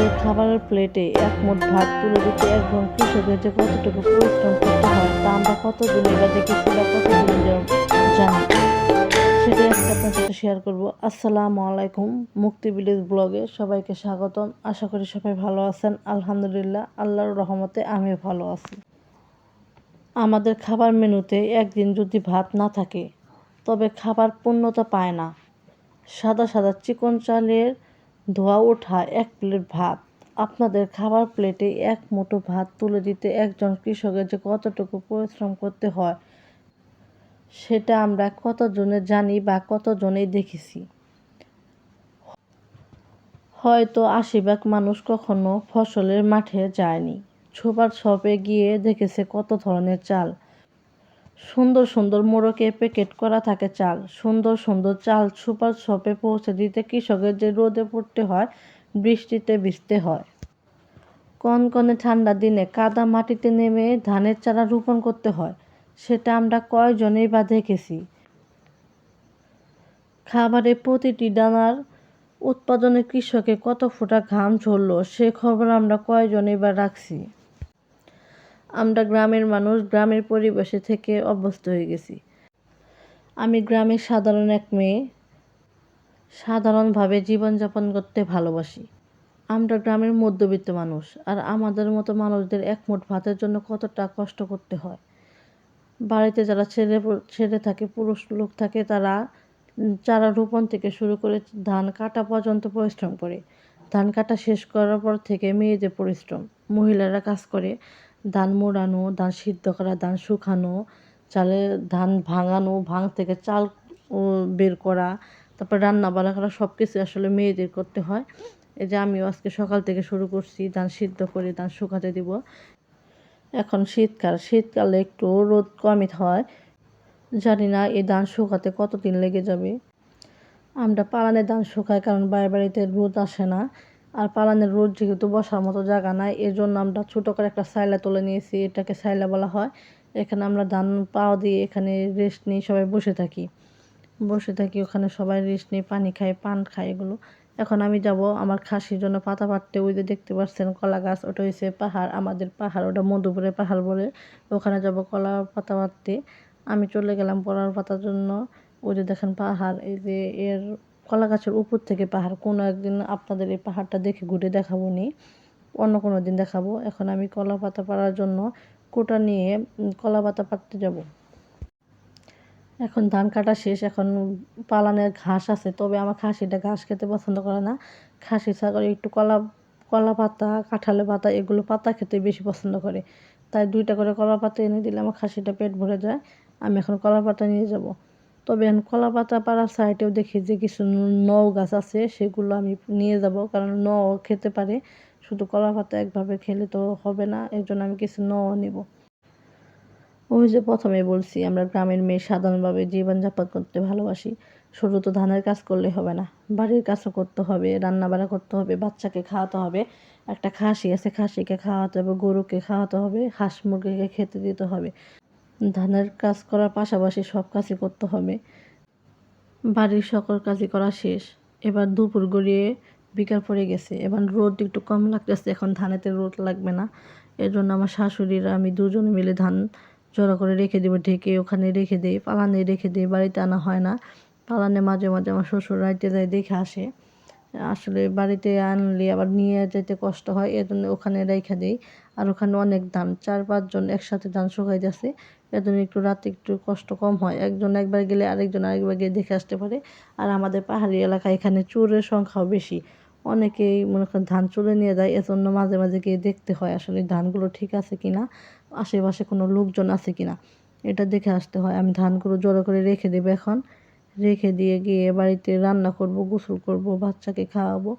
আমাদের খাবারের প্লেটে এক মুঠ ভাত তুলে দিতে একজন কৃষকের যে কতটুকু পরিশ্রম করতে হয় তা আমরা কতদিন এবার দেখেছি বা কতদিন জানি সেটাই আজকে আপনার সাথে শেয়ার করব। আসসালামু আলাইকুম, মুক্তি ভিলেজ ব্লগে সবাইকে স্বাগতম। আশা করি সবাই ভালো আছেন। আলহামদুলিল্লাহ, আল্লাহর রহমতে আমিও ভালো আছি। আমাদের খাবার মেনুতে একদিন যদি ভাত না থাকে, তবে খাবার পূর্ণতা পায় না। সাদা সাদা চিকন চালের ধোয়া ওঠা, এক প্লেট ভাত। আপনাদের খাবার প্লেটে এক মুঠো ভাত তুলে দিতে একজন কৃষকের যে কতটুকু পরিশ্রম করতে হয়, সেটা আমরা কতজনে জানি বা কতজনেই দেখেছি। হয়তো আশি ভাগ মানুষ কখনো ফসলের মাঠে যায়নি। ছোপার শপে গিয়ে দেখেছে কত ধরনের চাল। সুন্দর সুন্দর মোড়কে প্যাকেট করা থাকে চাল। সুন্দর সুন্দর চাল সুপার শপে পৌঁছে দিতে কৃষকের যে রোদে পড়তে হয়, বৃষ্টিতে ভিজতে হয়। কনকনে ঠান্ডা দিনে কাদা মাটিতে নেমে ধানের চারা রোপণ করতে হয়। সেটা আমরা কয়জনেই বা দেখেছি। খাবারে প্রতিটি দানার উৎপাদনে কৃষকে কত ফোঁটা ঘাম ঝরলো, সে খবর আমরা কয়জনেই বা রাখছি। আমরা গ্রামের মানুষ, গ্রামের পরিবেশে থেকে অভ্যস্ত হয়ে গেছি। আমি গ্রামের সাধারণ এক মেয়ে। সাধারণভাবে জীবনযাপন করতে ভালোবাসি। আমরা গ্রামের মধ্যবিত্ত মানুষ, আর আমাদের মতো মানুষদের এক মুঠ ভাতের জন্য কতটা কষ্ট করতে হয়। বাড়িতে যারা ছেলে ছেলে থাকে, পুরুষ লোক থাকে, তারা, চারা রোপণ থেকে শুরু করে ধান কাটা পর্যন্ত পরিশ্রম করে। ধান কাটা শেষ করার পর থেকে মেয়েদের পরিশ্রম। মহিলারা কাজ করে। ধান মোড়ানো, ধান সিদ্ধ করা, ধান শুকানো চালে ধান ভাঙানো, ভাঙ থেকে চাল বের করা, তারপর রান্না বান্না করা সব কিছু আসলে মেয়েদের করতে হয়। এই যে আমিও আজকে সকাল থেকে শুরু করছি, ধান সিদ্ধ করে ধান শুকাতে দিব। এখন শীতকাল, শীতকালে একটু রোদ কমই হয়। জানি না এই ধান শুকাতে কতদিন লেগে যাবে। আমরা পালানে ধান শুকাই কারণ বাড়ি বাড়িতে রোদ আসে না। আর পালানের রোদ যেহেতু বসার মতো জায়গা নাই এর জন্য আমরা ছোটো করে একটা সাইলা তুলে নিয়েছি, এটাকে সাইলা বলা হয়। এখানে আমরা ধান পাও দিয়ে এখানে রেস্ট নিয়ে সবাই বসে থাকি। বসে থাকি, ওখানে সবাই রেস্ট নিয়ে পানি খায়, পান খায় এগুলো। এখন আমি যাব আমার খাসির জন্য পাতা পাড়তে, ওই যে দেখতে পাচ্ছেন কলা গাছ, ওটা হয়েছে পাহাড়, আমাদের পাহাড়, ওটা মধুপুরের পাহাড় বলে। ওখানে যাব কলা পাতা পাড়তে। আমি চলে গেলাম কলার পাতার জন্য। ওই যে দেখেন পাহাড়, এই যে এর কলা গাছের উপর থেকে পাহাড়, কোনো একদিন আপনাদের এই পাহাড়টা দেখে ঘুরে দেখাবো নি অন্য কোনো দিন দেখাবো। এখন আমি কলা পাতা পাড়ার জন্য কোটা নিয়ে কলা পাতা পাড়তে যাব। এখন ধান কাটা শেষ, এখন পালানের ঘাস আছে, তবে আমার খাসিটা ঘাস খেতে পছন্দ করে না। খাসি, ছাগল, একটু কলা কলা পাতা কাঁঠালের পাতা, এগুলো পাতা খেতে বেশি পছন্দ করে। তাই দুইটা করে কলা পাতা এনে দিলে আমার খাসিটা পেট ভরে যায়। আমি এখন কলা পাতা নিয়ে যাব। তবে এখন কলা পাতা পাড়ার সাইডেও দেখি যে কিছু নও গাছ আছে, সেগুলো আমি নিয়ে যাব। কারণ নও খেতে পারে, শুধু কলা পাতা একভাবে খেলে তো হবে না এর জন্য আমি কিছু নও নেব। ওই যে প্রথমে বলছি, আমরা গ্রামের মেয়ে সাধারণভাবে জীবনযাপন করতে ভালোবাসি। শুধু তো ধানের কাজ করলে হবে না, বাড়ির কাজও করতে হবে রান্না বান্না করতে হবে, বাচ্চাকে খাওয়াতে হবে, একটা খাসি আছে, খাসিকে খাওয়াতে হবে, গরুকে খাওয়াতে হবে, হাঁস মুরগিকে খেতে দিতে হবে। ধানের কাজ করার পাশাপাশি সব কাজই করতে হবে। বাড়ির সকল কাজই করা শেষ। এবার দুপুর গড়িয়ে বিকাল পড়ে গেছে। এবার রোদ একটু কম লাগতেছে, এখন ধানেতে রোদ লাগবে না। এর জন্য আমার শাশুড়িরা, আমি দুজনে মিলে ধান জড়ো করে রেখে দেবো, ঢেকে ওখানে রেখে দিই। পালানে রেখে দিই, বাড়িতে আনা হয় না। পালানে মাঝে মাঝে আমার শ্বশুর রাইতে যায়, দেখে আসে। আসলে বাড়িতে আনলে আবার নিয়ে যেতে কষ্ট হয় এর জন্য ওখানে রেখে দিই। আর ওখানে অনেক ধান, চার পাঁচজন একসাথে ধান শুকাই যাচ্ছে এর জন্য একটু রাতে একটু কষ্ট কম হয়। একজন একবার গেলে আরেকজন আরেকবার গিয়ে দেখে আসতে পারে। আর আমাদের পাহাড়ি এলাকা এখানে চোরের সংখ্যাও বেশি। অনেকেই মনে করেন ধান চুরে নিয়ে যায়, এজন্য মাঝে মাঝে গিয়ে দেখতে হয় আসলে ধানগুলো ঠিক আছে কি না আশেপাশে কোনো লোকজন আছে কিনা। এটা দেখে আসতে হয়, আমি ধানগুলো জড়ো করে রেখে দেবো এখন। রেখে দিয়ে গিয়ে বাড়িতে রান্না করব, গোসল করব, বাচ্চাকে খাওয়াবো।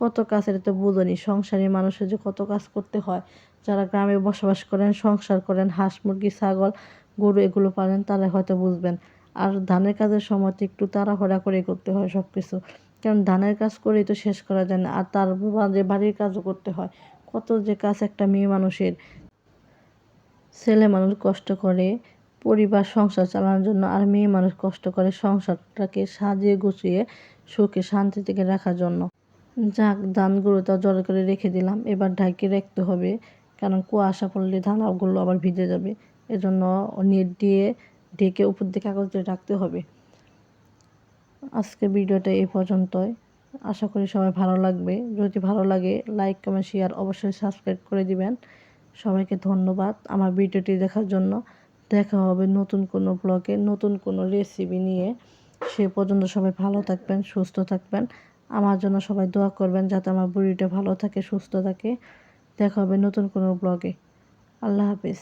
কত কাজের তো বুঝনি সংসারী মানুষের যে কত কাজ করতে হয়। যারা গ্রামে বসবাস করেন, সংসার করেন, হাঁস, মুরগি, ছাগল, গরু এগুলো পালেন তারা হয়তো বুঝবেন। আর ধানের কাজের সময় তো একটু তাড়াহুড়া করে করতে হয় সব কিছু কারণ ধানের কাজ করেই তো শেষ করা যায় না, আর তার মাঝে বাড়ির কাজও করতে হয়। কত যে কাজ একটা মেয়ে মানুষের। ছেলে মানুষ কষ্ট করে পরিবার, সংসার চালানোর জন্য আর মেয়ে মানুষ কষ্ট করে সংসারটাকে সাজিয়ে গুছিয়ে সুখে শান্তি থেকে রাখার জন্য। যাক, ধানগুলোটা জড়ো করে রেখে দিলাম। এবার ঢাকে রাখতে হবে, কারণ কুয়াশা পড়লে ধানগুলো আবার ভিজে যাবে। এজন্য নেট দিয়ে ঢেকে উপর দিয়ে কাগজ দিয়ে রাখতে হবে। আজকে ভিডিওটা এই পর্যন্তই। আশা করি সবাই ভালো লাগবে। যদি ভালো লাগে লাইক কমেন্ট শেয়ার অবশ্যই সাবস্ক্রাইব করে দিবেন। সবাইকে ধন্যবাদ আমার ভিডিওটি দেখার জন্য। দেখা হবে নতুন কোনো ব্লগে নতুন কোনো রেসিপি নিয়ে। সে পর্যন্ত সবাই ভালো থাকবেন, সুস্থ থাকবেন। আমার জন্য সবাই দোয়া করবেন যাতে আমার বুড়িটা ভালো থাকে, সুস্থ থাকে। দেখা হবে নতুন কোনো ব্লগে আল্লাহ হাফিজ।